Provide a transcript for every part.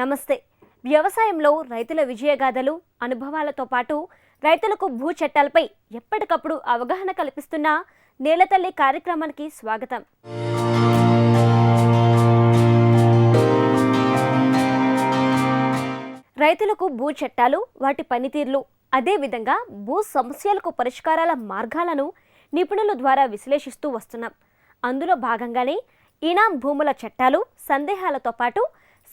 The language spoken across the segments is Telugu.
నమస్తే. వ్యవసాయంలో రైతుల విజయగాథలు అనుభవాలతో పాటు రైతులకు భూ చట్టాలపై ఎప్పటికప్పుడు అవగాహన కల్పిస్తున్న నేలతల్లి కార్యక్రమానికి స్వాగతం. రైతులకు భూ చట్టాలు వాటి పనితీరులు అదేవిధంగా భూ సమస్యలకు పరిష్కారాల మార్గాలను నిపుణుల ద్వారా విశ్లేషిస్తూ వస్తున్నాం. అందులో భాగంగానే ఇనాం భూముల చట్టాలు సందేహాలతో పాటు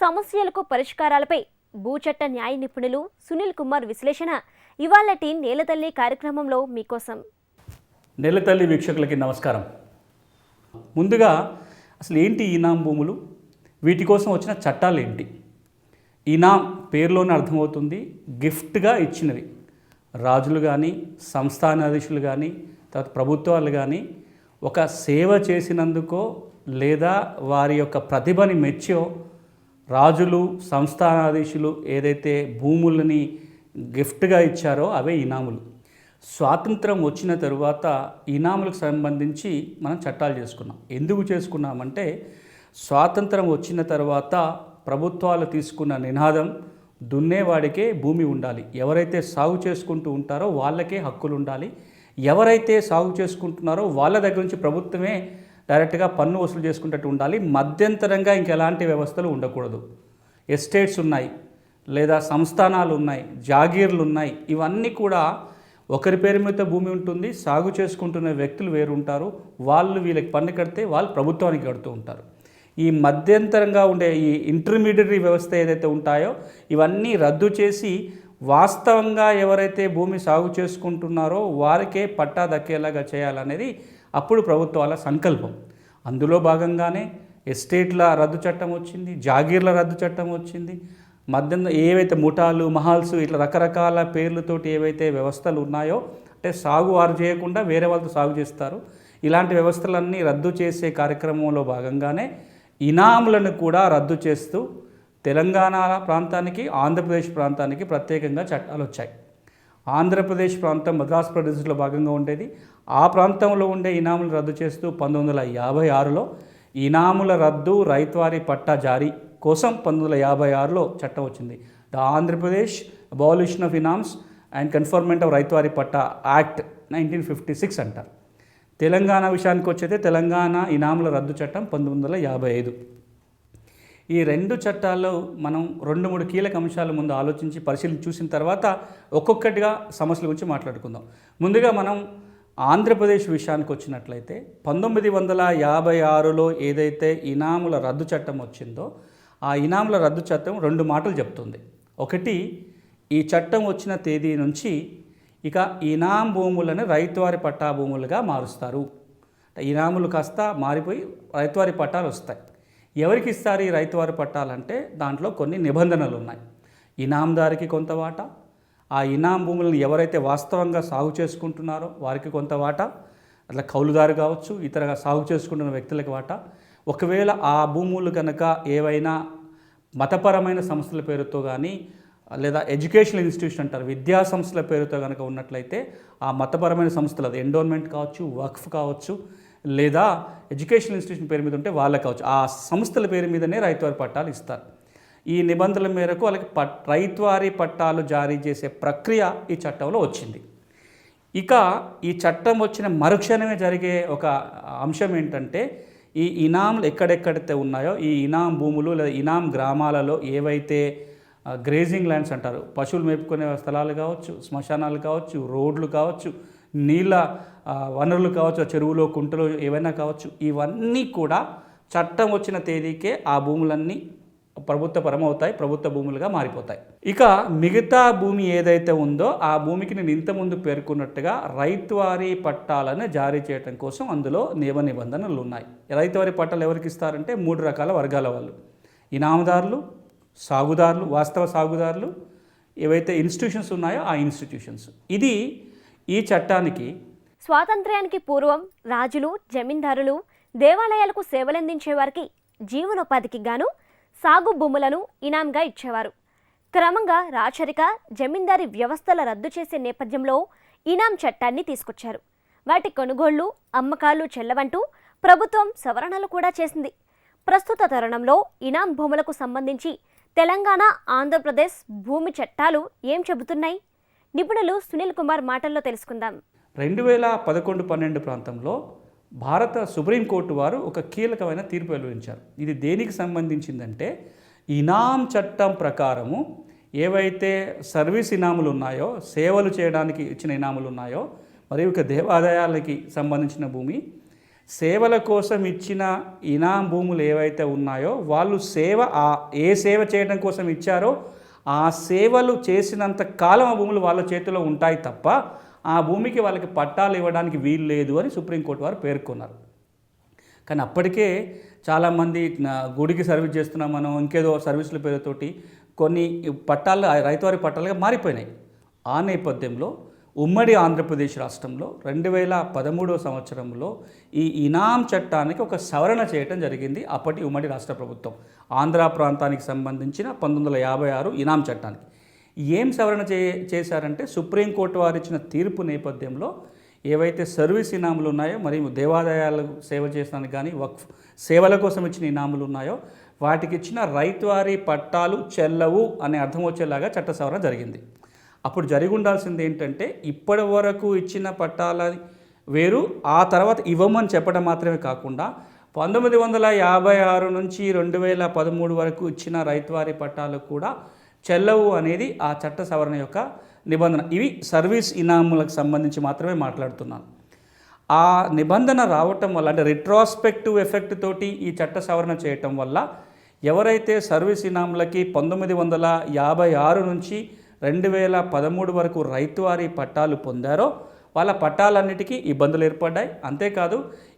సమస్యలకు పరిష్కారాలపై భూచట్ట న్యాయ నిపుణులు సునీల్ కుమార్ విశ్లేషణ. ఇవాళటి నేలతల్లి కార్యక్రమంలో మీకోసం. నేలతల్లి వీక్షకులకి నమస్కారం. ముందుగా అసలు ఏంటి ఈనాం భూములు? వీటి కోసం వచ్చిన చట్టాలు ఏంటి? ఈనాం పేరులోనే అర్థమవుతుంది గిఫ్ట్గా ఇచ్చినవి. రాజులు కానీ సంస్థానాధీశులు కానీ తర్వాత ప్రభుత్వాలు కానీ ఒక సేవ చేసినందుకో లేదా వారి యొక్క ప్రతిభని మెచ్చో రాజులు సంస్థానాధీశులు ఏదైతే భూములని గిఫ్ట్గా ఇచ్చారో అవే ఇనాములు. స్వాతంత్రం వచ్చిన తరువాత ఇనాములకు సంబంధించి మనం చట్టాలు చేసుకున్నాం. ఎందుకు చేసుకున్నామంటే స్వాతంత్రం వచ్చిన తర్వాత ప్రభుత్వాలు తీసుకున్న నినాదం దున్నేవాడికే భూమి ఉండాలి. ఎవరైతే సాగు చేసుకుంటూ ఉంటారో వాళ్ళకే హక్కులు ఉండాలి. ఎవరైతే సాగు చేసుకుంటున్నారో వాళ్ళ దగ్గర నుంచి ప్రభుత్వమే డైరెక్ట్గా పన్ను వసూలు చేసుకునేటట్టు ఉండాలి. మధ్యంతరంగా ఇంకెలాంటి వ్యవస్థలు ఉండకూడదు. ఎస్టేట్స్ ఉన్నాయి లేదా సంస్థానాలు ఉన్నాయి జాగీర్లు ఉన్నాయి. ఇవన్నీ కూడా ఒకరి పేరు మీద భూమి ఉంటుంది సాగు చేసుకుంటున్న వ్యక్తులు వేరు ఉంటారు వాళ్ళు వీళ్ళకి పన్ను కడితే వాళ్ళు ప్రభుత్వానికి కడుతూ ఉంటారు. ఈ మధ్యంతరంగా ఉండే ఈ ఇంటర్మీడియటరీ వ్యవస్థ ఏదైతే ఉంటాయో ఇవన్నీ రద్దు చేసి వాస్తవంగా ఎవరైతే భూమి సాగు చేసుకుంటున్నారో వారికే పట్టా దక్కేలాగా చేయాలనేది అప్పుడు ప్రభుత్వాల సంకల్పం. అందులో భాగంగానే ఎస్టేట్ల రద్దు చట్టం వచ్చింది జాగీర్ల రద్దు చట్టం వచ్చింది. మధ్యన ఏవైతే ముఠాలు మహాల్స్ ఇట్లా రకరకాల పేర్లతోటి ఏవైతే వ్యవస్థలు ఉన్నాయో అంటే సాగు వారు చేయకుండా వేరే వాళ్ళతో సాగు చేస్తారు. ఇలాంటి వ్యవస్థలన్నీ రద్దు చేసే కార్యక్రమంలో భాగంగానే ఇనాములను కూడా రద్దు చేస్తూ తెలంగాణ ప్రాంతానికి ఆంధ్రప్రదేశ్ ప్రాంతానికి ప్రత్యేకంగా చట్టాలు వచ్చాయి. ఆంధ్రప్రదేశ్ ప్రాంతం మద్రాసు ప్రదేశ్లో భాగంగా ఉండేది. ఆ ప్రాంతంలో ఉండే ఇనాములు రద్దు చేస్తూ పంతొమ్మిది వందల యాభై ఆరులో ఇనాముల రద్దు రైతువారి పట్టా జారీ కోసం పంతొమ్మిది వందల యాభై ఆరులో చట్టం వచ్చింది. The Andhra Pradesh abolition of inams and conferment of ryotwari patta act nineteen fifty six అంటారు తెలంగాణ విషయానికి వచ్చేది తెలంగాణ ఇనాముల రద్దు చట్టం పంతొమ్మిది వందల యాభై ఐదు. ఈ రెండు చట్టాల్లో మనం రెండు మూడు కీలక అంశాల ముందు ఆలోచించి పరిశీలించి చూసిన తర్వాత ఒక్కొక్కటిగా సమస్యల గురించి మాట్లాడుకుందాం. ముందుగా మనం ఆంధ్రప్రదేశ్ విషయానికి వచ్చినట్లయితే పంతొమ్మిది వందల యాభై ఆరులో ఏదైతే ఇనాముల రద్దు చట్టం వచ్చిందో ఆ ఇనాముల రద్దు చట్టం రెండు మాటలు చెప్తుంది. ఒకటి ఈ చట్టం వచ్చిన తేదీ నుంచి ఇక ఇనాం భూములను రైతువారి పట్టా భూములుగా మారుస్తారు. ఇనాములు కాస్త మారిపోయి రైతువారి పట్టాలు వస్తాయి. ఎవరికి ఇస్తారు ఈ రైతువారి పట్టాలంటే దాంట్లో కొన్ని నిబంధనలు ఉన్నాయి. ఇనాందారికి కొంత వాటా ఆ ఇనాం భూములను ఎవరైతే వాస్తవంగా సాగు చేసుకుంటున్నారో వారికి కొంత వాటా అట్లా కౌలుదారు కావచ్చు ఇతర సాగు చేసుకుంటున్న వ్యక్తులకి వాటా. ఒకవేళ ఆ భూములు కనుక ఏవైనా మతపరమైన సంస్థల పేరుతో కానీ లేదా ఎడ్యుకేషనల్ ఇన్స్టిట్యూషన్ అంటారు విద్యా సంస్థల పేరుతో కనుక ఉన్నట్లయితే ఆ మతపరమైన సంస్థలు అది ఎండోన్మెంట్ కావచ్చు వక్ఫ్ కావచ్చు లేదా ఎడ్యుకేషనల్ ఇన్స్టిట్యూషన్ పేరు మీద ఉంటే వాళ్ళకి కావచ్చు. ఆ సంస్థల పేరు మీదనే రైతువారి పట్టాలు ఇస్తారు. ఈ నిబంధనల మేరకు వాళ్ళకి పట్ రైతువారి పట్టాలు జారీ చేసే ప్రక్రియ ఈ చట్టంలో వచ్చింది. ఇక ఈ చట్టం వచ్చిన మరుక్షణమే జరిగే ఒక అంశం ఏంటంటే ఈ ఇనాంలు ఎక్కడెక్కడైతే ఉన్నాయో ఈ ఇనాం భూములు లేదా ఇనాం గ్రామాలలో ఏవైతే గ్రేజింగ్ ల్యాండ్స్ అంటారు పశువులు మేపుకునే స్థలాలు కావచ్చు శ్మశానాలు కావచ్చు రోడ్లు కావచ్చు నీళ్ళ వనరులు కావచ్చు ఆ చెరువులో కుంటలు ఏవైనా కావచ్చు ఇవన్నీ కూడా చట్టం వచ్చిన తేదీకే ఆ భూములన్నీ ప్రభుత్వ పరమవుతాయి ప్రభుత్వ భూములుగా మారిపోతాయి. ఇక మిగతా భూమి ఏదైతే ఉందో ఆ భూమికి నేను ఇంతకుముందు పేర్కొన్నట్టుగా రైతువారి పట్టాలను జారీ చేయడం కోసం అందులో నియమ నిబంధనలు ఉన్నాయి. రైతువారి పట్టాలు ఎవరికి ఇస్తారంటే మూడు రకాల వర్గాల వాళ్ళు. ఇనామదారులు సాగుదారులు వాస్తవ సాగుదారులు ఏవైతే ఇన్స్టిట్యూషన్స్ ఉన్నాయో ఆ ఇన్స్టిట్యూషన్స్ ఇది ఈ చట్టానికి స్వాతంత్ర్యానికి పూర్వం రాజులు జమీందారులు దేవాలయాలకు సేవలందించే వారికి జీవనోపాధికి గాను సాగు భూములను ఇనాంగా ఇచ్చేవారు. క్రమంగా రాచరిక జమీందారీ వ్యవస్థల రద్దు చేసే నేపథ్యంలో ఇనాం చట్టాన్ని తీసుకొచ్చారు. వాటి కొనుగోళ్ళు అమ్మకాలు చెల్లవంటూ ప్రభుత్వం సవరణలు కూడా చేసింది. ప్రస్తుత తరుణంలో ఇనాం భూములకు సంబంధించి తెలంగాణ ఆంధ్రప్రదేశ్ భూమి చట్టాలు ఏం చెబుతున్నాయి? నిపుణులు సునీల్ కుమార్ మాటల్లో తెలుసుకుందాం. రెండు వేల పదకొండు పన్నెండు ప్రాంతంలో భారత సుప్రీంకోర్టు వారు ఒక కీలకమైన తీర్పు వెలువరించారు. ఇది దేనికి సంబంధించిందంటే ఇనాం చట్టం ప్రకారము ఏవైతే సర్వీస్ ఇనాములు ఉన్నాయో సేవలు చేయడానికి ఇచ్చిన ఇనాములు ఉన్నాయో మరియు ఇక దేవాదాయాలకి సంబంధించిన భూమి సేవల కోసం ఇచ్చిన ఇనాం భూములు ఏవైతే ఉన్నాయో వాళ్ళు సేవ ఆ ఏ సేవ చేయడం కోసం ఇచ్చారో ఆ సేవలు చేసినంత కాలం ఆ భూములు వాళ్ళ చేతిలో ఉంటాయి తప్ప ఆ భూమికి వాళ్ళకి పట్టాలు ఇవ్వడానికి వీలు లేదు అని సుప్రీంకోర్టు వారు పేర్కొన్నారు. కానీ అప్పటికే చాలామంది గుడికి సర్వీస్ చేస్తున్నాం మనం ఇంకేదో సర్వీసుల పేరుతోటి కొన్ని పట్టాలు రైతువారి పట్టాలుగా మారిపోయినాయి. ఆ నేపథ్యంలో ఉమ్మడి ఆంధ్రప్రదేశ్ రాష్ట్రంలో రెండు వేల పదమూడవ సంవత్సరంలో ఈ ఇనాం చట్టానికి ఒక సవరణ చేయటం జరిగింది అప్పటి ఉమ్మడి రాష్ట్ర ప్రభుత్వం. ఆంధ్ర ప్రాంతానికి సంబంధించిన పంతొమ్మిది వందల యాభై ఆరు ఇనాం చట్టానికి. ఏం సవరణ చే చేశారంటే సుప్రీంకోర్టు వారు ఇచ్చిన తీర్పు నేపథ్యంలో ఏవైతే సర్వీస్ ఇనాములు ఉన్నాయో మరియు దేవాదాయాలకు సేవ చేసడానికి కానీ వక్ఫ్ సేవల కోసం ఇచ్చిన ఇనాములు ఉన్నాయో వాటికి ఇచ్చిన రైతువారీ పట్టాలు చెల్లవు అనే అర్థం వచ్చేలాగా చట్ట సవరణ జరిగింది. అప్పుడు జరిగి ఉండాల్సింది ఏంటంటే ఇప్పటి వరకు ఇచ్చిన పట్టాల వేరు ఆ తర్వాత ఇవ్వమని చెప్పడం మాత్రమే కాకుండా పంతొమ్మిది వందల యాభై ఆరు నుంచి రెండు వేల పదమూడు వరకు ఇచ్చిన రైతువారి పట్టాలు కూడా చెల్లవు అనేది ఆ చట్ట సవరణ యొక్క నిబంధన. ఇవి సర్వీస్ ఇనాములకు సంబంధించి మాత్రమే మాట్లాడుతున్నాను. ఆ నిబంధన రావటం వల్ల అంటే రిట్రాస్పెక్టివ్ ఎఫెక్ట్ తోటి ఈ చట్ట సవరణ చేయటం వల్ల ఎవరైతే సర్వీస్ ఇనాములకి పంతొమ్మిది వందల యాభై ఆరు నుంచి రెండు వేల పదమూడు వరకు రైతువారీ పట్టాలు పొందారో వాళ్ళ పట్టాలన్నిటికీ ఇబ్బందులు ఏర్పడ్డాయి. అంతేకాదు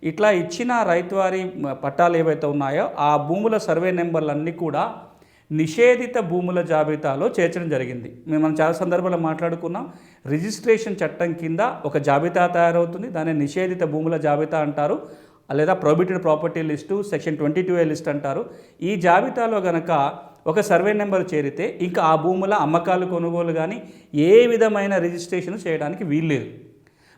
ఇట్లా ఇచ్చిన రైతువారీ పట్టాలు ఏవైతే ఉన్నాయో ఆ భూముల సర్వే నెంబర్లన్నీ కూడా నిషేధిత భూముల జాబితాలో చేర్చడం జరిగింది. మేము మనం చాలా సందర్భాల్లో మాట్లాడుకున్నాం. రిజిస్ట్రేషన్ చట్టం కింద ఒక జాబితా తయారవుతుంది. దాన్ని నిషేధిత భూముల జాబితా అంటారు. లేదా prohibited property list section twenty two A list అంటారు. ఈ జాబితాలో గనక ఒక సర్వే నెంబర్ చేరితే ఇంకా ఆ భూముల అమ్మకాలు కొనుగోలు కానీ ఏ విధమైన రిజిస్ట్రేషన్ చేయడానికి వీల్లేదు.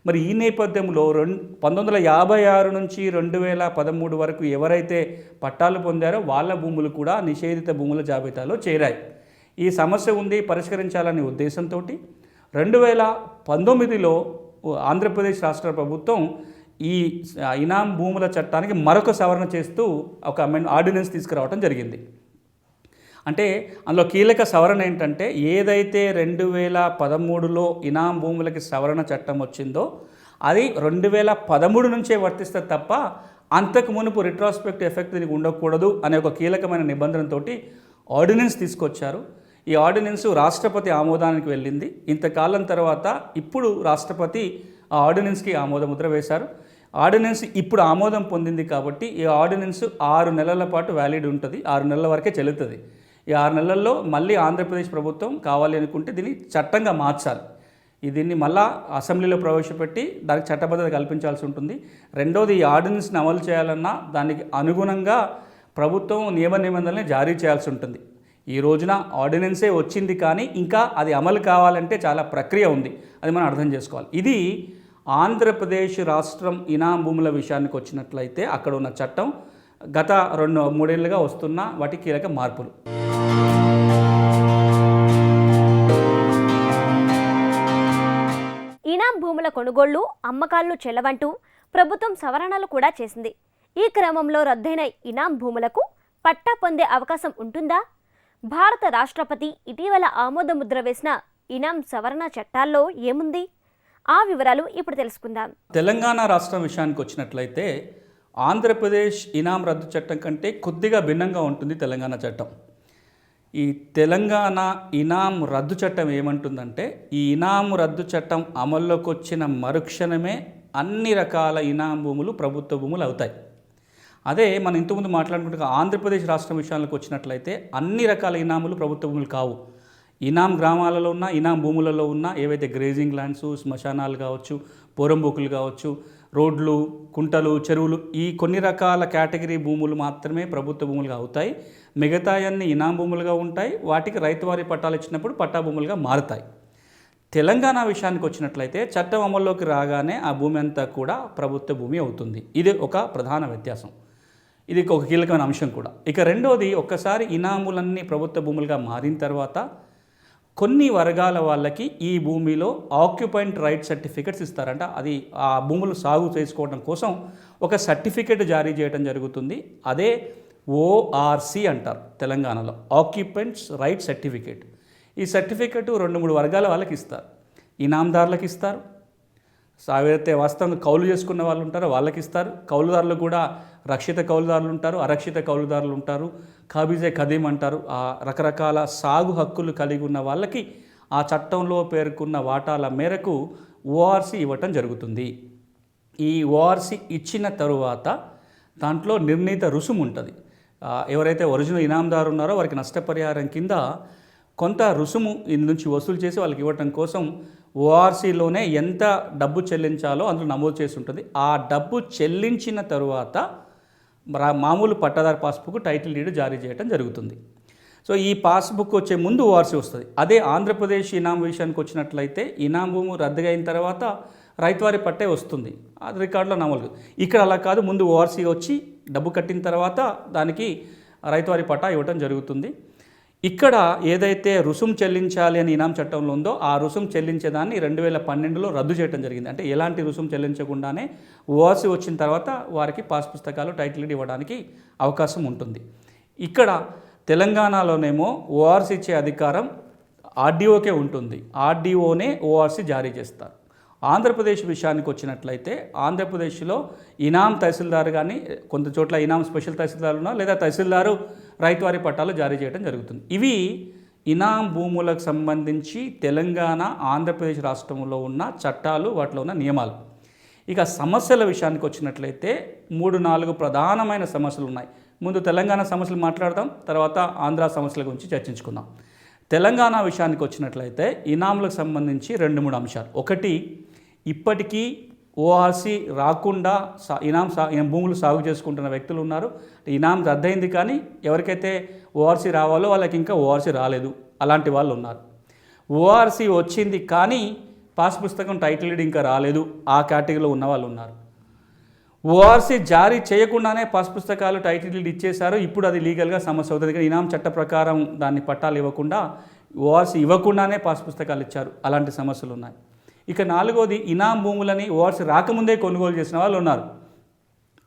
మరి ఈ నేపథ్యంలో రెండు పంతొమ్మిది వందల యాభై ఆరు నుంచి రెండు వేల పదమూడు వరకు ఎవరైతే పట్టాలు పొందారో వాళ్ళ భూములు కూడా నిషేధిత భూముల జాబితాలో చేరాయి. ఈ సమస్య ఉంది పరిష్కరించాలనే ఉద్దేశంతో రెండు వేల పంతొమ్మిదిలో ఆంధ్రప్రదేశ్ రాష్ట్ర ప్రభుత్వం ఈ ఇనాం భూముల చట్టానికి మరొక సవరణ చేస్తూ ఒక అమెండ్ ఆర్డినెన్స్ తీసుకురావడం జరిగింది. అంటే అందులో కీలక సవరణ ఏంటంటే ఏదైతే రెండు వేల పదమూడులో ఇనాం భూములకి సవరణ చట్టం వచ్చిందో అది రెండు వేల పదమూడు నుంచే వర్తిస్తే తప్ప అంతకు మునుపు రిట్రాస్పెక్ట్ ఎఫెక్ట్ దీనికి ఉండకూడదు అనే ఒక కీలకమైన నిబంధనతో ఆర్డినెన్స్ తీసుకొచ్చారు. ఈ ఆర్డినెన్స్ రాష్ట్రపతి ఆమోదానికి వెళ్ళింది. ఇంతకాలం తర్వాత ఇప్పుడు రాష్ట్రపతి ఆ ఆర్డినెన్స్కి ఆమోదముద్ర వేశారు. ఆర్డినెన్స్ ఇప్పుడు ఆమోదం పొందింది కాబట్టి ఈ ఆర్డినెన్స్ ఆరు నెలల పాటు వ్యాలిడ్ ఉంటుంది. ఆరు నెలల వరకే చెల్లుతుంది. ఈ ఆరు నెలల్లో మళ్ళీ ఆంధ్రప్రదేశ్ ప్రభుత్వం కావాలి అనుకుంటే దీన్ని చట్టంగా మార్చాలి. దీన్ని మళ్ళా అసెంబ్లీలో ప్రవేశపెట్టి దానికి చట్టబద్ధత కల్పించాల్సి ఉంటుంది. రెండోది ఈ ఆర్డినెన్స్ని అమలు చేయాలన్నా దానికి అనుగుణంగా ప్రభుత్వం నియమ నిబంధనల్ని జారీ చేయాల్సి ఉంటుంది. ఈ రోజున ఆర్డినెన్సే వచ్చింది కానీ ఇంకా అది అమలు కావాలంటే చాలా ప్రక్రియ ఉంది. అది మనం అర్థం చేసుకోవాలి. ఇది ఆంధ్రప్రదేశ్ రాష్ట్రం ఇనాం భూముల విషయానికి వచ్చినట్లయితే అక్కడ ఉన్న చట్టం గత రెండు మూడేళ్ళుగా వస్తున్న వాటి కీలక మార్పులు. ఇనాం కొనుగోళ్ళు అమ్మకాలను చెల్లవంటూ ప్రభుత్వం సవరణలు కూడా చేసింది. ఈ క్రమంలో రద్దయిన ఇనాం భూములకు పట్టా పొందే అవకాశం ఉంటుందా? భారత రాష్ట్రపతి ఇటీవల ఆమోదముద్ర వేసిన ఇనాం సవరణ చట్టాల్లో ఏముంది? ఆ వివరాలు ఇప్పుడు తెలుసుకుందాం. తెలంగాణ రాష్ట్రం విషయానికి వచ్చినట్లయితే ఆంధ్రప్రదేశ్ ఇనాం రద్దు చట్టం కంటే కొద్దిగా భిన్నంగా ఉంటుంది తెలంగాణ చట్టం. ఈ తెలంగాణ ఇనాం రద్దు చట్టం ఏమంటుందంటే ఈ ఇనాం రద్దు చట్టం అమల్లోకి వచ్చిన మరుక్షణమే అన్ని రకాల ఇనాం భూములు ప్రభుత్వ భూములు అవుతాయి. అదే మనం ఇంతకుముందు మాట్లాడుకుంటే ఆంధ్రప్రదేశ్ రాష్ట్రం విషయాలకు వచ్చినట్లయితే అన్ని రకాల ఇనాములు ప్రభుత్వ భూములు కావు. ఇనాం గ్రామాలలో ఉన్న ఇనాం భూములలో ఉన్న ఏవైతే గ్రేజింగ్ ల్యాండ్స్ శ్మశానాలు కావచ్చు పోరంబోకులు కావచ్చు రోడ్లు కుంటలు చెరువులు ఈ కొన్ని రకాల కేటగిరీ భూములు మాత్రమే ప్రభుత్వ భూములుగా అవుతాయి. మిగతా అన్ని ఇనాం భూములుగా ఉంటాయి వాటికి రైతువారి పట్టాలు ఇచ్చినప్పుడు పట్టా భూములుగా మారుతాయి. తెలంగాణ విషయానికి వచ్చినట్లయితే చట్టం అమల్లోకి రాగానే ఆ భూమి అంతా కూడా ప్రభుత్వ భూమి అవుతుంది. ఇది ఒక ప్రధాన వ్యత్యాసం. ఇది ఒక కీలకమైన అంశం కూడా. ఇక రెండోది ఒక్కసారి ఇనాములన్నీ ప్రభుత్వ భూములుగా మారిన తర్వాత కొన్ని వర్గాల వాళ్ళకి ఈ భూమిలో ఆక్యుపైంట్ రైట్ సర్టిఫికెట్స్ ఇస్తారంట. అది ఆ భూములు సాగు చేసుకోవడం కోసం ఒక సర్టిఫికెట్ జారీ చేయడం జరుగుతుంది. అదే ఓఆర్సి అంటారు తెలంగాణలో ఆక్యుపెంట్స్ రైట్ సర్టిఫికేట్ ఈ సర్టిఫికెట్ రెండు మూడు వర్గాల వాళ్ళకి ఇస్తారు. ఇనాందారులకు ఇస్తారు. సో వాస్తవంగా కౌలు చేసుకున్న వాళ్ళు ఉంటారో వాళ్ళకి ఇస్తారు. కౌలుదారులు కూడా రక్షిత కౌలుదారులు ఉంటారు అరక్షిత కౌలుదారులు ఉంటారు. ఖబీజే ఖదీం అంటారు. ఆ రకరకాల సాగు హక్కులు కలిగి ఉన్న వాళ్ళకి ఆ చట్టంలో పేర్కొన్న వాటాల మేరకు ఓఆర్సీ ఇవ్వటం జరుగుతుంది. ఈ ఓఆర్సీ ఇచ్చిన తరువాత దాంట్లో నిర్ణీత రుసుము ఉంటుంది. ఎవరైతే ఒరిజినల్ ఇనాందారు ఉన్నారో వారికి నష్టపరిహారం కింద కొంత రుసుము ఇందు నుంచి వసూలు చేసి వాళ్ళకి ఇవ్వటం కోసం ఓఆర్సీలోనే ఎంత డబ్బు చెల్లించాలో అందులో నమోదు చేసి ఉంటుంది. ఆ డబ్బు చెల్లించిన తరువాత మామూలు పట్టాదారు పాస్బుక్ టైటిల్ డీడ్ జారీ చేయడం జరుగుతుంది. సో ఈ పాస్బుక్ వచ్చే ముందు ఓఆర్సీ వస్తుంది. అదే ఆంధ్రప్రదేశ్ ఇనాం విషయానికి వచ్చినట్లయితే ఇనాం భూము రద్దుగా అయిన తర్వాత రైతువారి పట్టే వస్తుంది. అది రికార్డులో నమోదు. ఇక్కడ అలా కాదు ముందు ఓఆర్సీ వచ్చి డబ్బు కట్టిన తర్వాత దానికి రైతువారి పట్టా ఇవ్వటం జరుగుతుంది. ఇక్కడ ఏదైతే రుసుం చెల్లించాలి అని ఇనాం చట్టంలో ఉందో ఆ రుసుం చెల్లించేదాన్ని రెండు వేల పన్నెండులో రద్దు చేయడం జరిగింది. అంటే ఎలాంటి రుసుం చెల్లించకుండానే ఓఆర్సీ వచ్చిన తర్వాత వారికి పాస్ పుస్తకాలు టైటిల్ ఇవ్వడానికి అవకాశం ఉంటుంది. ఇక్కడ తెలంగాణలోనేమో ఓఆర్సీ ఇచ్చే అధికారం ఆర్డీఓకే ఉంటుంది. ఆర్డీఓనే ఓఆర్సీ జారీ చేస్తారు. ఆంధ్రప్రదేశ్ విషయానికి వచ్చినట్లయితే ఆంధ్రప్రదేశ్లో ఇనాం తహసీల్దార్ కానీ కొంత చోట్ల ఇనాం స్పెషల్ తహసీల్దార్ ఉన్నా లేదా తహసీల్దారు రైతువారి పట్టాలు జారీ చేయడం జరుగుతుంది. ఇవి ఇనాం భూములకు సంబంధించి తెలంగాణ ఆంధ్రప్రదేశ్ రాష్ట్రంలో ఉన్న చట్టాలు వాటిలో ఉన్న నియమాలు. ఇక సమస్యల విషయానికి వచ్చినట్లయితే మూడు నాలుగు ప్రధానమైన సమస్యలు ఉన్నాయి. ముందు తెలంగాణ సమస్యలు మాట్లాడదాం తర్వాత ఆంధ్ర సమస్యల గురించి చర్చించుకుందాం. తెలంగాణ విషయానికి వచ్చినట్లయితే ఇనాములకు సంబంధించి రెండు మూడు అంశాలు. ఒకటి ఇప్పటికీ ఓఆర్సీ రాకుండా సా ఇనాం సా భూములు సాగు చేసుకుంటున్న వ్యక్తులు ఉన్నారు. ఇనాం రద్దయింది కానీ ఎవరికైతే ఓఆర్సీ రావాలో వాళ్ళకి ఇంకా ఓఆర్సీ రాలేదు. అలాంటి వాళ్ళు ఉన్నారు. ఓఆర్సీ వచ్చింది కానీ పాస్ పుస్తకం టైటిల్ ఇంకా రాలేదు. ఆ కేటగిరీలో ఉన్న వాళ్ళు ఉన్నారు. ఓఆర్సీ జారీ చేయకుండానే పాస్ పుస్తకాలు టైటిల్ డీడ్ ఇచ్చేశారు. ఇప్పుడు అది లీగల్గా సమస్య అవుతుంది. కానీ ఇనాం చట్ట ప్రకారం దాన్ని పట్టాలు ఇవ్వకుండా ఓఆర్సీ ఇవ్వకుండానే పాస్ పుస్తకాలు ఇచ్చారు. అలాంటి సమస్యలు ఉన్నాయి. ఇక నాలుగోది ఇనాం భూములని ఓఆర్సీ రాకముందే కొనుగోలు చేసిన వాళ్ళు ఉన్నారు.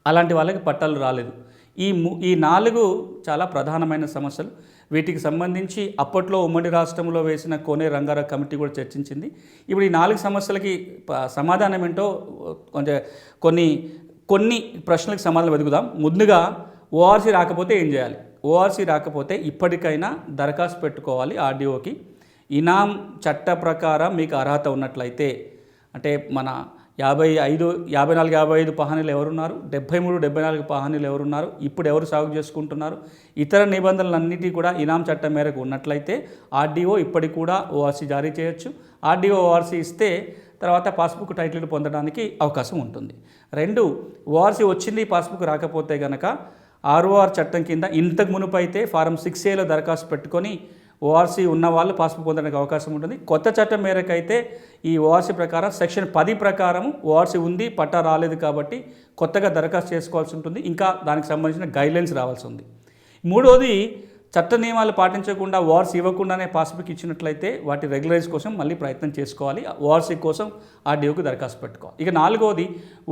అలాంటి వాళ్ళకి పట్టాలు రాలేదు. ఈ ము ఈ నాలుగు చాలా ప్రధానమైన సమస్యలు. వీటికి సంబంధించి అప్పట్లో ఉమ్మడి రాష్ట్రంలో వేసిన కోనే రంగారావు కమిటీ కూడా చర్చించింది. ఇప్పుడు ఈ నాలుగు సమస్యలకి సమాధానం ఏంటో కొంచెం కొన్ని కొన్ని ప్రశ్నలకు సమాధానం వెతుకుదాం. ముందుగా ఓఆర్సీ రాకపోతే ఏం చేయాలి? ఓఆర్సీ రాకపోతే ఇప్పటికైనా దరఖాస్తు పెట్టుకోవాలి ఆర్డీఓకి. ఇనాం చట్ట ప్రకారం మీకు అర్హత ఉన్నట్లయితే అంటే మన యాభై ఐదు యాభై నాలుగు యాభై ఐదు పహానీలు ఎవరున్నారు? డెబ్బై మూడు డెబ్బై నాలుగు పహానీలు ఎవరున్నారు? ఇప్పుడు ఎవరు సాగు చేసుకుంటున్నారు? ఇతర నిబంధనలన్నిటి కూడా ఇనాం చట్టం మేరకు ఉన్నట్లయితే ఆర్డీఓ ఇప్పటికి కూడా ఓఆర్సీ జారీ చేయొచ్చు. ఆర్డీఓ ఓఆర్సీ ఇస్తే తర్వాత పాస్బుక్ టైటిల్ పొందడానికి అవకాశం ఉంటుంది. రెండు ఓఆర్సీ వచ్చింది పాస్బుక్ రాకపోతే గనక ఆర్ఓఆర్ చట్టం కింద ఇంతకు మునుపు అయితే ఫారం సిక్స్ ఏలో దరఖాస్తు పెట్టుకొని ఓఆర్సీ ఉన్న వాళ్ళు పాస్బుక్ పొందడానికి అవకాశం ఉంటుంది. కొత్త చట్టం మేరకు అయితే ఈ ఓఆర్సీ ప్రకారం సెక్షన్ పది ప్రకారం ఓఆర్సీ ఉంది పట్టా రాలేదు కాబట్టి కొత్తగా దరఖాస్తు చేసుకోవాల్సి ఉంటుంది. ఇంకా దానికి సంబంధించిన గైడ్లైన్స్ రావాల్సి ఉంది. మూడోది చట్ట నియమాలు పాటించకుండా ఓఆర్సీ ఇవ్వకుండానే పాస్బుక్ ఇచ్చినట్లయితే వాటి రెగ్యులరైజ్ కోసం మళ్ళీ ప్రయత్నం చేసుకోవాలి. ఓఆర్సీ కోసం ఆర్డీఓకి దరఖాస్తు పెట్టుకోవాలి. ఇక నాలుగోది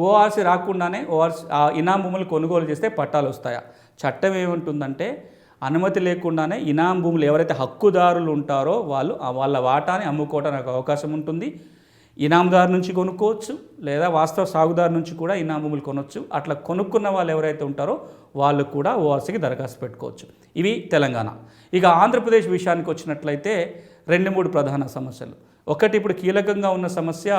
ఓఆర్సీ రాకుండానే ఓఆర్సీ ఆ ఇనాం భూములు కొనుగోలు చేస్తే పట్టాలు వస్తాయా? చట్టం ఏముంటుందంటే అనుమతి లేకుండానే ఇనాం భూములు ఎవరైతే హక్కుదారులు ఉంటారో వాళ్ళు వాళ్ళ వాటాని అమ్ముకోవడానికి అవకాశం ఉంటుంది. ఇనాందారు నుంచి కొనుక్కోవచ్చు లేదా వాస్తవ సాగుదారు నుంచి కూడా ఇనాం భూములు కొనవచ్చు అట్లా కొనుక్కున్న వాళ్ళు ఎవరైతే ఉంటారో వాళ్ళు కూడా ఓఆర్సీకి దరఖాస్తు పెట్టుకోవచ్చు. ఇవి తెలంగాణ. ఇక ఆంధ్రప్రదేశ్ విషయానికి వచ్చినట్లయితే రెండు మూడు ప్రధాన సమస్యలు. ఒకటి ఇప్పుడు కీలకంగా ఉన్న సమస్య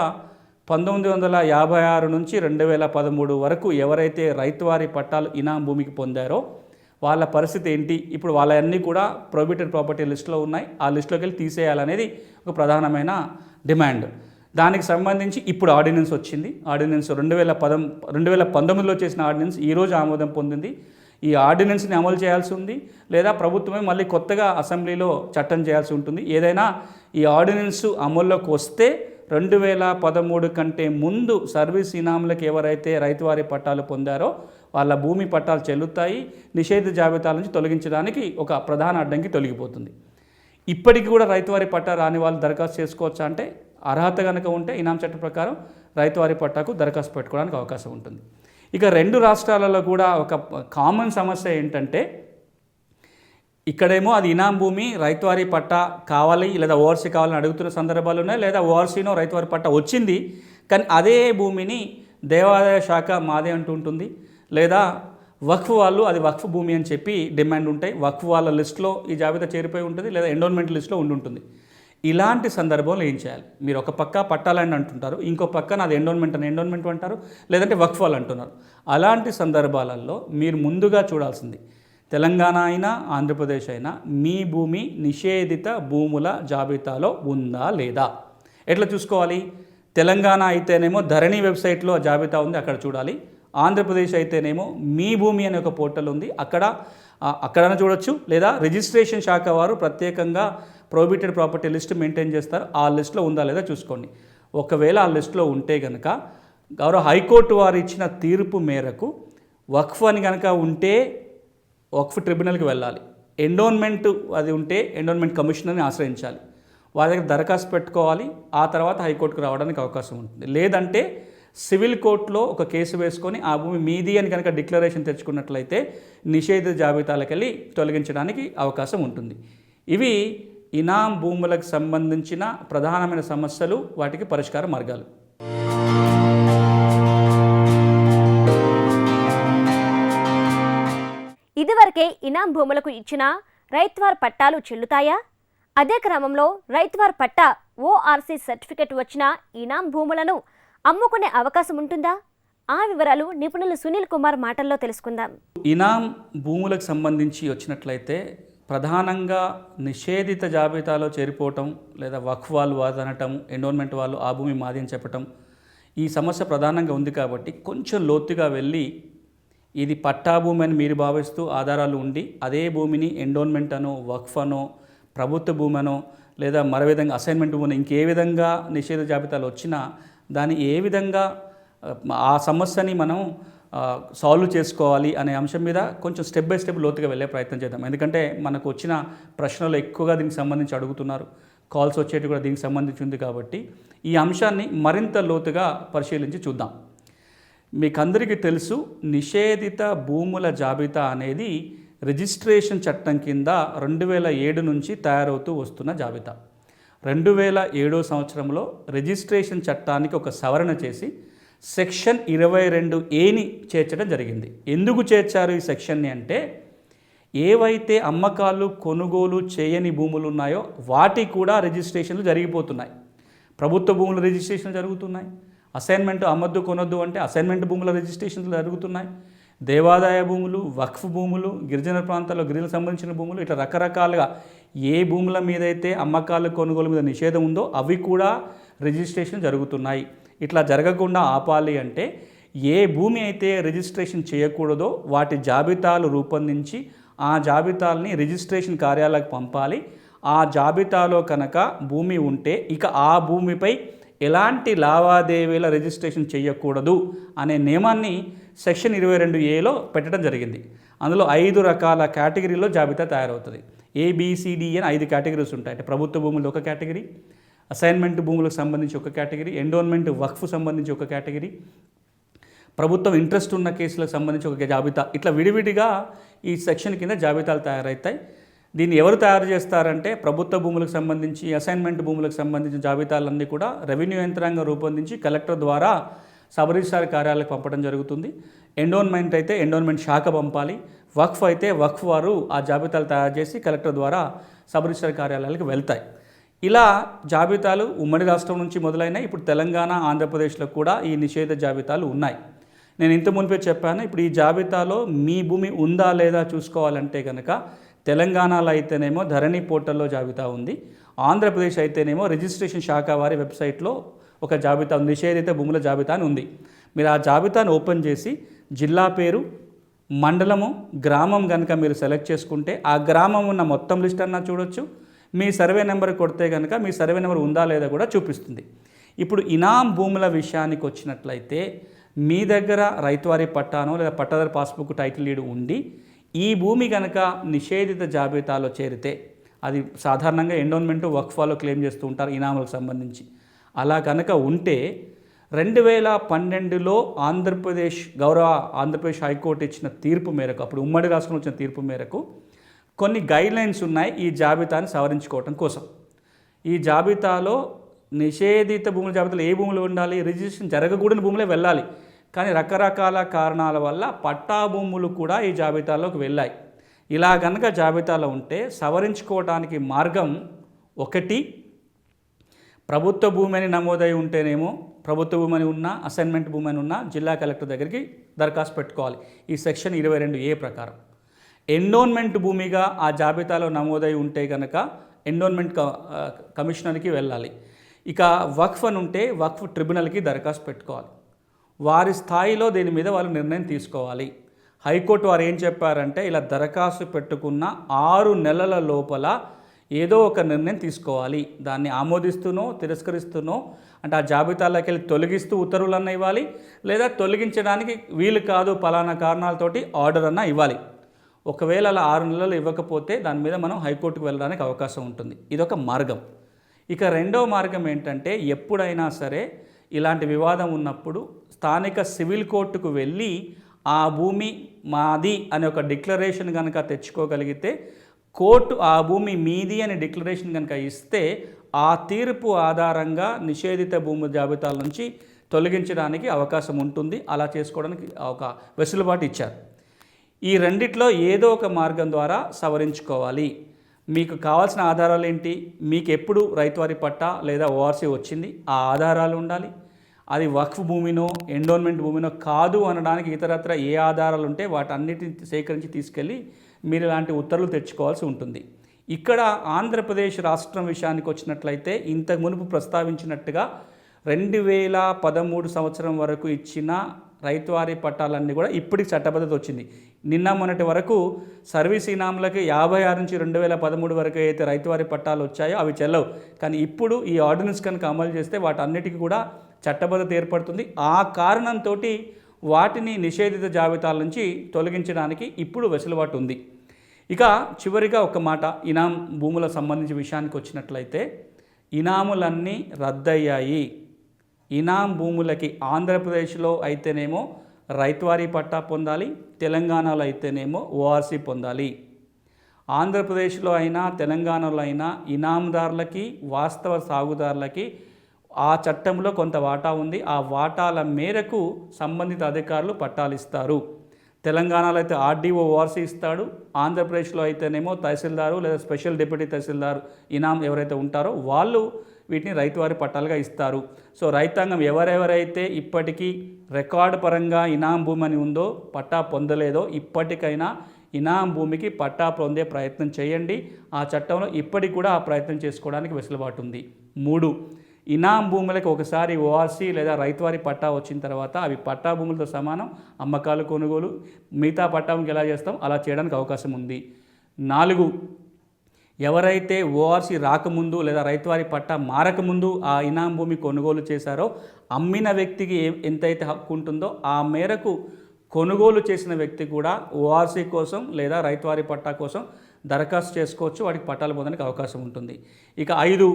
పంతొమ్మిది వందల యాభై ఆరు నుంచి రెండు వేల పదమూడు వరకు ఎవరైతే రైతువారి పట్టాలు ఇనాం భూమికి పొందారో వాళ్ళ పరిస్థితి ఏంటి? ఇప్పుడు వాళ్ళన్నీ కూడా ప్రొహిబిటెడ్ ప్రాపర్టీ లిస్టులో ఉన్నాయి. ఆ లిస్టులోకి వెళ్ళి తీసేయాలనేది ఒక ప్రధానమైన డిమాండ్. దానికి సంబంధించి ఇప్పుడు ఆర్డినెన్స్ వచ్చింది. ఆర్డినెన్స్ రెండు వేల పదం రెండు వేల పంతొమ్మిదిలో చేసిన ఆర్డినెన్స్ ఈరోజు ఆమోదం పొందింది. ఈ ఆర్డినెన్స్ని అమలు చేయాల్సి ఉంది లేదా ప్రభుత్వమే మళ్ళీ కొత్తగా అసెంబ్లీలో చట్టం చేయాల్సి ఉంటుంది. ఏదైనా ఈ ఆర్డినెన్స్ అమల్లోకి వస్తే రెండు వేల పదమూడు కంటే ముందు సర్వీస్ ఇనాములకు ఎవరైతే రైతువారి పట్టాలు పొందారో వాళ్ళ భూమి పట్టాలు చెల్లుతాయి నిషేధ జాబితా నుంచి తొలగించడానికి ఒక ప్రధాన అడ్డంకి తొలగిపోతుంది. ఇప్పటికి కూడా రైతువారి పట్టా రాని వాళ్ళు దరఖాస్తు చేసుకోవచ్చా అంటే అర్హత కనుక ఉంటే ఇనాం చట్టం ప్రకారం రైతువారి పట్టాకు దరఖాస్తు పెట్టుకోవడానికి అవకాశం ఉంటుంది. ఇక రెండు రాష్ట్రాలలో కూడా ఒక కామన్ సమస్య ఏంటంటే ఇక్కడేమో అది ఇనాం భూమి రైతువారి పట్టా కావాలి లేదా ఓవర్సీ కావాలని అడుగుతున్న సందర్భాలు ఉన్నాయి లేదా ఓఆర్సీనో రైతువారి పట్టా వచ్చింది కానీ అదే భూమిని దేవాదాయ శాఖ మాదే అంటూ ఉంటుంది. లేదా వక్ఫ్ వాళ్ళు అది వక్ఫ్ భూమి అని చెప్పి డిమాండ్ ఉంటాయి. వక్ఫ్ వాళ్ళ లిస్ట్లో ఈ జాబితా చేరిపోయి ఉంటుంది లేదా ఎండోన్మెంట్ లిస్ట్లో ఉండి ఉంటుంది. ఇలాంటి సందర్భంలో ఏం చేయాలి? మీరు ఒక పక్క పట్టాలండి అంటుంటారు ఇంకో పక్క నాది ఎండోన్మెంట్ అని ఎండోన్మెంట్ అంటారు లేదంటే వక్ఫ్ వాళ్ళు అంటున్నారు. అలాంటి సందర్భాలలో మీరు ముందుగా చూడాల్సింది తెలంగాణ అయినా ఆంధ్రప్రదేశ్ అయినా మీ భూమి నిషేధిత భూముల జాబితాలో ఉందా లేదా? ఎట్లా చూసుకోవాలి? తెలంగాణ అయితేనేమో ధరణి వెబ్సైట్లో జాబితా ఉంది అక్కడ చూడాలి. ఆంధ్రప్రదేశ్ అయితేనేమో మీ భూమి అనే ఒక పోర్టల్ ఉంది. అక్కడ అక్కడనే చూడొచ్చు. లేదా రిజిస్ట్రేషన్ శాఖ వారు ప్రత్యేకంగా ప్రొహిబిటెడ్ ప్రాపర్టీ లిస్ట్ మెయింటైన్ చేస్తారు. ఆ లిస్ట్లో ఉందా లేదా చూసుకోండి. ఒకవేళ ఆ లిస్ట్లో ఉంటే కనుక గౌరవ హైకోర్టు వారు ఇచ్చిన తీర్పు మేరకు వక్ఫ్ అని కనుక ఉంటే వక్ఫ్ ట్రిబ్యునల్కి వెళ్ళాలి. ఎండోన్మెంట్ అది ఉంటే ఎండోన్మెంట్ కమిషనర్ని ఆశ్రయించాలి. వారి దగ్గర దరఖాస్తు పెట్టుకోవాలి. ఆ తర్వాత హైకోర్టుకు రావడానికి అవకాశం ఉంటుంది. లేదంటే సివిల్ కోర్టులో ఒక కేసు వేసుకొని ఆ భూమి మీది అని కనుక డిక్లరేషన్ తెచ్చుకున్నట్లయితే నిషేధిత జాబితాలకు వెళ్ళి తొలగించడానికి అవకాశం ఉంటుంది. ఇవి ఇనాం భూములకు సంబంధించిన ప్రధానమైన సమస్యలు వాటికి పరిష్కార మార్గాలు. ఇదివరకే ఇనాం భూములకు ఇచ్చిన రైత్వార్ పట్టాలు చెల్లుతాయా? అదే క్రమంలో రైత్వార్ పట్టా ఓఆర్సీ సర్టిఫికెట్ వచ్చిన ఇనాం భూములను అమ్ముకునే అవకాశం ఉంటుందా? ఆ వివరాలు నిపుణులు సునీల్ కుమార్ మాటల్లో తెలుసుకుందాం. ఇనాం భూములకు సంబంధించి వచ్చినట్లయితే ప్రధానంగా నిషేధిత జాబితాలో చేరిపోవటం లేదా వక్ఫ్ వాళ్ళు వాదనటం ఎండోన్మెంట్ వాళ్ళు ఆ భూమి మాది అని చెప్పటం ఈ సమస్య ప్రధానంగా ఉంది కాబట్టి కొంచెం లోతుగా వెళ్ళి ఇది పట్టా భూమి అని మీరు భావిస్తూ ఆధారాలు ఉండి అదే భూమిని ఎండోన్మెంట్ అనో వక్ఫ్ అనో ప్రభుత్వ భూమి అనో లేదా మరో విధంగా అసైన్మెంట్ భూమి ఇంకే విధంగా నిషేధ జాబితాలు వచ్చినా దాన్ని ఏ విధంగా ఆ, సమస్యని మనం సాల్వ్ చేసుకోవాలి అనే అంశం మీద కొంచెం స్టెప్ బై స్టెప్ లోతుగా వెళ్ళే ప్రయత్నం చేద్దాం. ఎందుకంటే మనకు వచ్చిన ప్రశ్నలు ఎక్కువగా దీనికి సంబంధించి అడుగుతున్నారు. కాల్స్ వచ్చేటి కూడా దీనికి సంబంధించి ఉంది కాబట్టి ఈ అంశాన్ని మరింత లోతుగా పరిశీలించి చూద్దాం. మీకు అందరికీ తెలుసు నిషేధిత భూముల జాబితా అనేది రిజిస్ట్రేషన్ చట్టం కింద రెండు వేల ఏడు నుంచి తయారవుతూ వస్తున్న జాబితా. రెండు వేల ఏడో సంవత్సరంలో రిజిస్ట్రేషన్ చట్టానికి ఒక సవరణ చేసి సెక్షన్ ఇరవై రెండు ఏని చేర్చడం జరిగింది. ఎందుకు చేర్చారు ఈ సెక్షన్ని అంటే ఏవైతే అమ్మకాలు కొనుగోలు చేయని భూములు ఉన్నాయో వాటి కూడా రిజిస్ట్రేషన్లు జరిగిపోతున్నాయి. ప్రభుత్వ భూముల రిజిస్ట్రేషన్ జరుగుతున్నాయి. అసైన్మెంట్ అమ్మద్దు కొనొద్దు అంటే అసైన్మెంట్ భూముల రిజిస్ట్రేషన్లు జరుగుతున్నాయి. దేవాదాయ భూములు వక్ఫ్ భూములు గిరిజన ప్రాంతాల్లో గిరిజన సంబంధించిన భూములు ఇట్లా రకరకాలుగా ఏ భూముల మీద అయితే అమ్మకాలు కొనుగోలు మీద నిషేధం ఉందో అవి కూడా రిజిస్ట్రేషన్ జరుగుతున్నాయి. ఇట్లా జరగకుండా ఆపాలి అంటే ఏ భూమి అయితే రిజిస్ట్రేషన్ చేయకూడదో వాటి జాబితాలు రూపొందించి ఆ జాబితాలని రిజిస్ట్రేషన్ కార్యాలయాలకు పంపాలి. ఆ జాబితాలో కనుక భూమి ఉంటే ఇక ఆ భూమిపై ఎలాంటి లావాదేవీల రిజిస్ట్రేషన్ చేయకూడదు అనే నియమాన్ని సెక్షన్ ఇరవై రెండు ఏలో పెట్టడం జరిగింది. అందులో ఐదు రకాల కేటగిరీలో జాబితా తయారవుతుంది. ఏబిసిడి అని ఐదు కేటగిరీస్ ఉంటాయి. అంటే ప్రభుత్వ భూములు ఒక కేటగిరీ అసైన్మెంట్ భూములకు సంబంధించి ఒక కేటగిరీ ఎండోన్మెంట్ వక్ఫ్ సంబంధించి ఒక కేటగిరీ ప్రభుత్వం ఇంట్రెస్ట్ ఉన్న కేసులకు సంబంధించి ఒక జాబితా. ఇట్లా విడివిడిగా ఈ సెక్షన్ కింద జాబితాలు తయారవుతాయి దీన్ని ఎవరు తయారు చేస్తారంటే ప్రభుత్వ భూములకు సంబంధించి అసైన్మెంట్ భూములకు సంబంధించిన జాబితాలన్నీ కూడా రెవెన్యూ యంత్రాంగం రూపొందించి కలెక్టర్ ద్వారా సబ్ రిజిస్ట్రార్ కార్యాలయాలకు పంపడం జరుగుతుంది. ఎండోన్మెంట్ అయితే ఎండోన్మెంట్ శాఖ పంపాలి. వక్ఫ్ అయితే వక్ఫ్ వారు ఆ జాబితాలు తయారు చేసి కలెక్టర్ ద్వారా సబ్ రిజిస్టర్ కార్యాలయాలకు వెళ్తాయి. ఇలా జాబితాలు ఉమ్మడి రాష్ట్రం నుంచి మొదలైనాయి ఇప్పుడు తెలంగాణ ఆంధ్రప్రదేశ్లో కూడా ఈ నిషేధ జాబితాలు ఉన్నాయి. నేను ఇంత మునిపే చెప్పాను ఇప్పుడు ఈ జాబితాలో మీ భూమి ఉందా లేదా చూసుకోవాలంటే కనుక తెలంగాణలో అయితేనేమో ధరణి పోర్టల్లో జాబితా ఉంది ఆంధ్రప్రదేశ్ అయితేనేమో రిజిస్ట్రేషన్ శాఖ వారి వెబ్సైట్లో ఒక జాబితా ఉంది నిషేధిత భూముల జాబితా అని ఉంది. మీరు ఆ జాబితాను ఓపెన్ చేసి జిల్లా పేరు మండలము గ్రామం కనుక మీరు సెలెక్ట్ చేసుకుంటే ఆ గ్రామం ఉన్న మొత్తం లిస్ట్ అన్నా చూడొచ్చు. మీ సర్వే నెంబర్ కొడితే కనుక మీ సర్వే నెంబర్ ఉందా లేదా కూడా చూపిస్తుంది. ఇప్పుడు ఇనాం భూముల విషయానికి వచ్చినట్లయితే మీ దగ్గర రైతువారి పట్టానో లేదా పట్టాదారు పాస్బుక్ టైటిల్ లీడ్ ఉండి ఈ భూమి కనుక నిషేధిత జాబితాలో చేరితే అది సాధారణంగా ఎండోన్మెంట్ వక్ఫాలో క్లెయిమ్ చేస్తూ ఉంటారు ఇనాములకు సంబంధించి. అలా కనుక ఉంటే రెండు వేల పన్నెండులో ఆంధ్రప్రదేశ్ గౌరవ ఆంధ్రప్రదేశ్ హైకోర్టు ఇచ్చిన తీర్పు మేరకు అప్పుడు ఉమ్మడి రాష్ట్రం వచ్చిన తీర్పు మేరకు కొన్ని గైడ్లైన్స్ ఉన్నాయి ఈ జాబితాని సవరించుకోవటం కోసం. ఈ జాబితాలో నిషేధిత భూముల జాబితాలో ఏ భూములు ఉండాలి రిజిస్ట్రేషన్ జరగకూడని భూములే వెళ్ళాలి. కానీ రకరకాల కారణాల వల్ల పట్టా భూములు కూడా ఈ జాబితాలోకి వెళ్ళాయి. ఇలా గనక జాబితాలో ఉంటే సవరించుకోవడానికి మార్గం ఒకటి ప్రభుత్వ భూమి అని నమోదై ఉంటేనేమో ప్రభుత్వ భూమి అని ఉన్నా అసైన్మెంట్ భూమి అని ఉన్నా జిల్లా కలెక్టర్ దగ్గరికి దరఖాస్తు పెట్టుకోవాలి. ఈ సెక్షన్ ఇరవై రెండు ఏ ప్రకారం. ఎండోన్మెంట్ భూమిగా ఆ జాబితాలో నమోదై ఉంటే కనుక ఎండోన్మెంట్ క- కమిషనర్కి వెళ్ళాలి. ఇక వక్ఫ్ అని ఉంటే వక్ఫ్ ట్రిబ్యునల్కి దరఖాస్తు పెట్టుకోవాలి. వారి స్థాయిలో దీని మీద వాళ్ళు నిర్ణయం తీసుకోవాలి. హైకోర్టు వారు ఏం చెప్పారంటే ఇలా దరఖాస్తు పెట్టుకున్న ఆరు నెలల లోపల ఏదో ఒక నిర్ణయం తీసుకోవాలి. దాన్ని ఆమోదిస్తూనో తిరస్కరిస్తూనో అంటే ఆ జాబితాలోకి వెళ్ళి తొలగిస్తూ ఉత్తర్వులన్నా ఇవ్వాలి. లేదా తొలగించడానికి వీలు కాదు పలానా కారణాలతోటి ఆర్డర్ అన్నా ఇవ్వాలి. ఒకవేళ అలా ఆరు నెలలు ఇవ్వకపోతే దాని మీద మనం హైకోర్టుకు వెళ్ళడానికి అవకాశం ఉంటుంది. ఇదొక మార్గం. ఇక రెండవ మార్గం ఏంటంటే ఎప్పుడైనా సరే ఇలాంటి వివాదం ఉన్నప్పుడు స్థానిక సివిల్ కోర్టుకు వెళ్ళి ఆ భూమి మాది అనే ఒక డిక్లరేషన్ కనుక తెచ్చుకోగలిగితే కోర్టు ఆ భూమి మీది అని డిక్లరేషన్ కనుక ఇస్తే ఆ తీర్పు ఆధారంగా నిషేధిత భూమి జాబితాల నుంచి తొలగించడానికి అవకాశం ఉంటుంది. అలా చేసుకోవడానికి ఒక వెసులుబాటు ఇచ్చారు. ఈ రెండిట్లో ఏదో ఒక మార్గం ద్వారా సవరించుకోవాలి. మీకు కావాల్సిన ఆధారాలు ఏంటి? మీకు ఎప్పుడు రైతువారి పట్టా లేదా ఓఆర్సీ వచ్చింది? ఆ ఆధారాలు ఉండాలి. అది వక్ఫ్ భూమినో ఎండోన్మెంట్ భూమినో కాదు అనడానికి ఇతరత్ర ఏ ఆధారాలు ఉంటే వాటన్నిటిని సేకరించి తీసుకెళ్ళి మీరు ఇలాంటి ఉత్తర్వులు తెచ్చుకోవాల్సి ఉంటుంది. ఇక్కడ ఆంధ్రప్రదేశ్ రాష్ట్రం విషయానికి వచ్చినట్లయితే ఇంతకు మునుపు ప్రస్తావించినట్టుగా రెండు వేల పదమూడు సంవత్సరం వరకు ఇచ్చిన రైతువారీ పట్టాలన్నీ కూడా ఇప్పటికి చట్టబద్ధత వచ్చింది. నిన్న మొన్నటి వరకు సర్వీస్ ఇనాములకి యాభై ఆరు నుంచి రెండు వేల పదమూడు వరకు అయితే రైతువారీ పట్టాలు వచ్చాయో అవి చెల్లవు. కానీ ఇప్పుడు ఈ ఆర్డినెన్స్ కనుక అమలు చేస్తే వాటన్నిటికీ కూడా చట్టబద్ధత ఏర్పడుతుంది. ఆ కారణంతో వాటిని నిషేధిత జాబితాల నుంచి తొలగించడానికి ఇప్పుడు వెసులుబాటు ఉంది. ఇక చివరిగా ఒక మాట ఇనాం భూముల సంబంధించి విషయానికి వచ్చినట్లయితే ఇనాములన్నీ రద్దయ్యాయి. ఇనాం భూములకి ఆంధ్రప్రదేశ్లో అయితేనేమో రైతువారీ పట్టా పొందాలి తెలంగాణలో అయితేనేమో ఓఆర్సీ పొందాలి. ఆంధ్రప్రదేశ్లో అయినా తెలంగాణలో అయినా ఇనాందారులకి వాస్తవ సాగుదారులకి ఆ చట్టంలో కొంత వాటా ఉంది. ఆ వాటాల మేరకు సంబంధిత అధికారులు పట్టాలు ఇస్తారు తెలంగాణలో అయితే ఆర్డీఓ ఓఆర్సీ ఇస్తాడు. ఆంధ్రప్రదేశ్లో అయితేనేమో తహసీల్దారు లేదా స్పెషల్ డిప్యూటీ తహసీల్దార్ ఇనాం ఎవరైతే ఉంటారో వాళ్ళు వీటిని రైతువారి పట్టాలుగా ఇస్తారు. సో రైతాంగం ఎవరెవరైతే ఇప్పటికీ రికార్డు పరంగా ఇనాం భూమి అని ఉందో పట్టా పొందలేదో ఇప్పటికైనా ఇనాం భూమికి పట్టా పొందే ప్రయత్నం చేయండి. ఆ చట్టంలో ఇప్పటికి కూడా ఆ ప్రయత్నం చేసుకోవడానికి వెసులుబాటు ఉంది. మూడు ఇనాం భూములకు ఒకసారి ఓఆర్సీ లేదా రైతువారి పట్టా వచ్చిన తర్వాత అవి పట్టా భూములతో సమానం అమ్మకాలు కొనుగోలు మిగతా పట్టాముకి ఎలా చేస్తాం? అలా చేయడానికి అవకాశం ఉంది. నాలుగు ఎవరైతే ఓఆర్సీ రాకముందు లేదా రైతువారి పట్టా మారకముందు ఆ ఇనాం భూమి కొనుగోలు చేశారో అమ్మిన వ్యక్తికి ఎంతైతే హక్కు ఉంటుందో ఆ మేరకు కొనుగోలు చేసిన వ్యక్తి కూడా ఓఆర్సీ కోసం లేదా రైతువారి పట్టా కోసం దరఖాస్తు చేసుకోవచ్చు వాటికి పట్టాలు పొందడానికి అవకాశం ఉంటుంది. ఇక ఐదు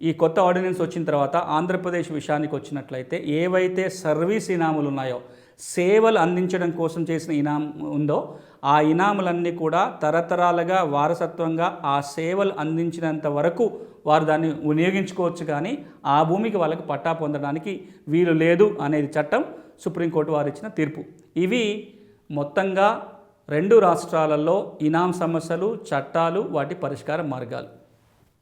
ఈ కొత్త ఆర్డినెన్స్ వచ్చిన తర్వాత ఆంధ్రప్రదేశ్ విషయానికి వచ్చినట్లయితే ఏవైతే సర్వీస్ ఇనాములు ఉన్నాయో సేవలు అందించడం కోసం చేసిన ఇనాం ఉందో ఆ ఇనాములన్నీ కూడా తరతరాలుగా వారసత్వంగా ఆ సేవలు అందించినంత వరకు వారు దాన్ని వినియోగించుకోవచ్చు కానీ ఆ భూమికి వాళ్ళకి పట్టా పొందడానికి వీలు లేదు అనేది చట్టం సుప్రీంకోర్టు వారు ఇచ్చిన తీర్పు. ఇవి మొత్తంగా రెండు రాష్ట్రాలలో ఇనాం సమస్యలు చట్టాలు వాటి పరిష్కార మార్గాలు.